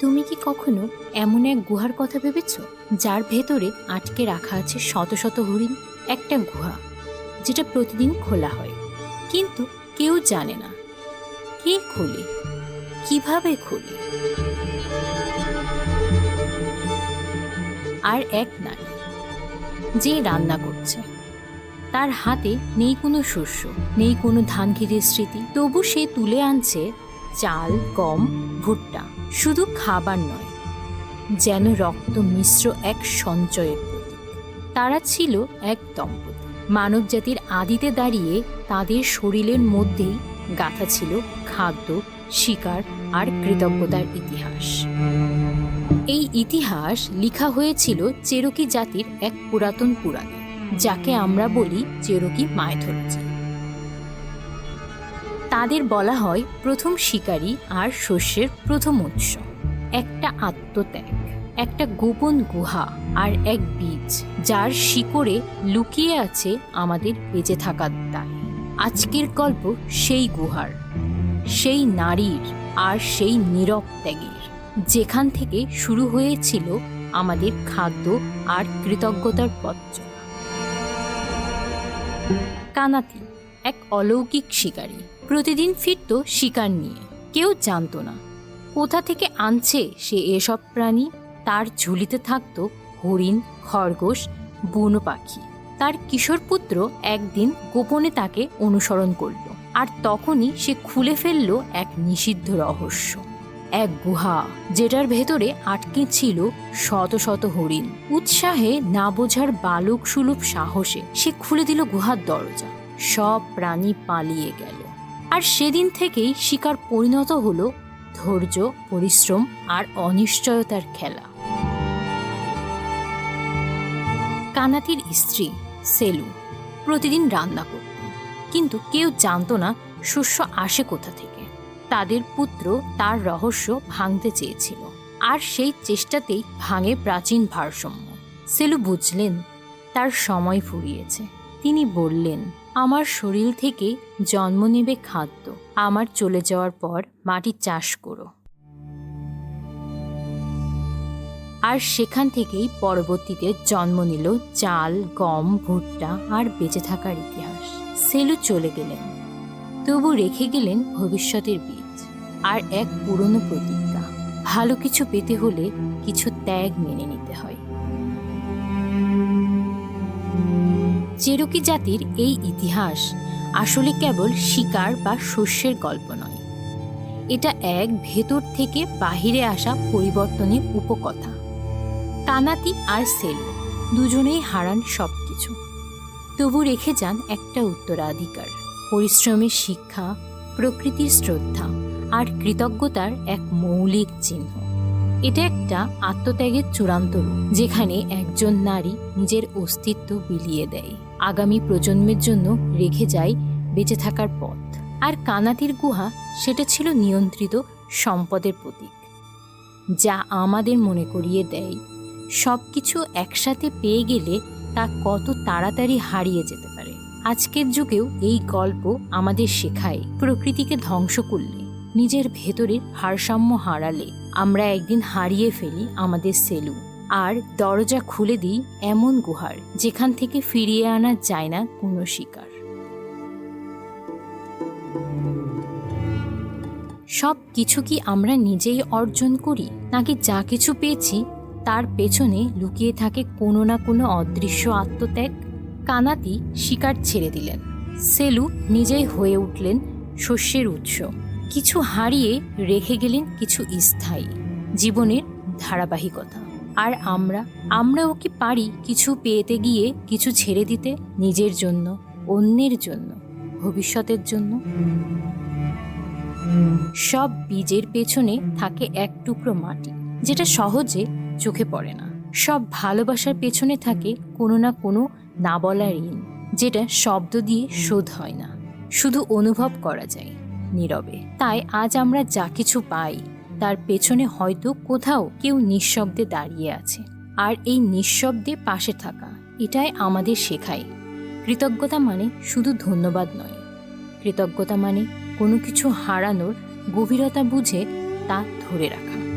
তুমি কি কখনো এমন এক গুহার কথা ভেবেছ, যার ভেতরে আটকে রাখা আছে শত শত হরিণ? একটা গুহা, যেটা প্রতিদিন খোলা হয়, কিন্তু কেউ জানে না। কে খোলে? কীভাবে খোলে? আর এক নারী যে রান্না করছে। তার হাতে নেই কোনো শস্য, নেই কোনো ধান খেতের স্মৃতি, তবু সে তুলে আনছে চাল, গম, ভুট্টা। শুধু খাবার নয়, যেন রক্ত মিশ্র এক সঞ্চয়ের তারা ছিল এক দম্পতি। মানব জাতির আদিতে দাঁড়িয়ে তাদের শরীরের মধ্যেই গাথা ছিল খাদ্য, শিকার আর কৃতজ্ঞতার ইতিহাস। এই ইতিহাস লিখা হয়েছিল চেরকি জাতির এক পুরাতন পুরাণে, যাকে আমরা বলি চেরকি মাইথোলজি। তাদের বলা হয় প্রথম শিকারী আর শস্যের প্রথম উৎস। একটা আত্মত্যাগ, একটা গোপন গুহা আর এক বীজ যার শিকড়ে লুকিয়ে আছে আমাদের বেঁচে থাকার দায়। আজকের গল্প সেই গুহার, সেই নারীর আর সেই নীরব ত্যাগের, যেখান থেকে শুরু হয়েছিল আমাদের খাদ্য আর কৃতজ্ঞতার পথ কানাতি এক অলৌকিক শিকারী। প্রতিদিন ফিরত শিকার নিয়ে। কেউ জানতো না। কোথা থেকে আনছে সে এসব প্রাণী? তার ঝুলিতে থাকতো হরিণ, খরগোশ, বুনো পাখি। তার কিশোর পুত্র একদিন গোপনে তাকে অনুসরণ করল। আর তখনই সে খুলে ফেলল এক নিষিদ্ধ রহস্য। এক গুহা, যেটার ভেতরে আটকে ছিল শত শত হরিণ। উৎসাহে না বোঝার বালক সুলভ সাহসে সে খুলে দিল গুহার দরজা। সব প্রাণী পালিয়ে গেল। আর সেদিন থেকেই শিকার পরিণত হলো ধৈর্য, পরিশ্রম আর অনিশ্চয়তার খেলা। কানাতির স্ত্রী সেলু প্রতিদিন রান্না করত, কিন্তু কেউ জানতো না শস্য আসে কোথা থেকে। তাদের পুত্র তার রহস্য ভাঙতে চেয়েছিল, আর সেই চেষ্টাতেই ভাঙে প্রাচীন ভারসাম্য। সেলু বুঝলেন, তার সময় ফুরিয়েছে। তিনি বললেন, আমার শরীর থেকে জন্ম নেবে খাদ্য। আমার চলে যাওয়ার পর মাটি চাষ করো। আর সেখান থেকেই পরবর্তীতে জন্ম নিল চাল, গম, ভুট্টা আর বেঁচে থাকার ইতিহাস। সেলু চলে গেলেন। তবু রেখে গেলেন ভবিষ্যতের বীজ আর এক পুরনো প্রতিজ্ঞা। ভালো কিছু পেতে হলে কিছু ত্যাগ মেনে নিতে হয়। চেরোকি জাতির এই ইতিহাস আসলে কেবল শিকার বা শস্যের গল্প নয়। এটা এক ভেতর থেকে বাহিরে আসা পরিবর্তনের উপকথা। কানাতি আর সেলু দুজনেই হারান সব কিছু তবু রেখে যান একটা উত্তরাধিকার, পরিশ্রমের শিক্ষা, প্রকৃতির শ্রদ্ধা আর কৃতজ্ঞতার এক মৌলিক চিহ্ন। এটা একটা আত্মত্যাগের চূড়ান্ত রূপ, যেখানে একজন নারী নিজের অস্তিত্ব বিলিয়ে দেয়। আগামী প্রজন্মের জন্য রেখে যায় বেঁচে থাকার পথ। আর কানাতির গুহা সেটা ছিল নিয়ন্ত্রিত সম্পদের প্রতীক, যা আমাদের মনে করিয়ে দেয়। সব কিছু একসাথে পেয়ে গেলে তা কত তাড়াতাড়ি হারিয়ে যেতে পারে। আজকের যুগেও এই গল্প আমাদের শেখায় প্রকৃতিকে ধ্বংস করলে, নিজের ভেতরের ভারসাম্য হারালে। আমরা একদিন হারিয়ে ফেলি আমাদের সেলু আর দরজা খুলে দিই এমন গুহার, যেখান থেকে ফিরিয়ে আনা যায় না কোনো শিকার। সব কিছু কি আমরা নিজেই অর্জন করি? নাকি যা কিছু পেয়েছি, তার পেছনে লুকিয়ে থাকে কোনো না কোনো অদৃশ্য আত্মত্যাগ? কানাতি শিকার ছেড়ে দিলেন। সেলু নিজেই হয়ে উঠলেন শস্যের উৎস। কিছু হারিয়ে রেখে গেলেন কিছু স্থায়ী জীবনের ধারাবাহিকতা। আর আমরা আমরাও কি পারি কিছু পেতে গিয়ে, কিছু ছেড়ে দিতে নিজের জন্য, অন্যের জন্য, ভবিষ্যতের জন্য। সব বীজের পেছনে থাকে এক টুকরো মাটি, যেটা সহজে চোখে পড়ে না। সব ভালোবাসার পেছনে থাকে কোনো না কোনো না বলা ঋণ, যেটা শব্দ দিয়ে শোধ হয় না। শুধু অনুভব করা যায় নীরবে। তাই আজ আমরা যা কিছু পাই তার পেছনে হয়তো কোথাও কেউ নিঃশব্দে দাঁড়িয়ে আছে। আর এই নিঃশব্দে পাশে থাকা, এটাই আমাদের শেখাই কৃতজ্ঞতা মানে শুধু ধন্যবাদ নয়। কৃতজ্ঞতা মানে কোনো কিছু হারানোর গভীরতা বুঝে তা ধরে রাখা।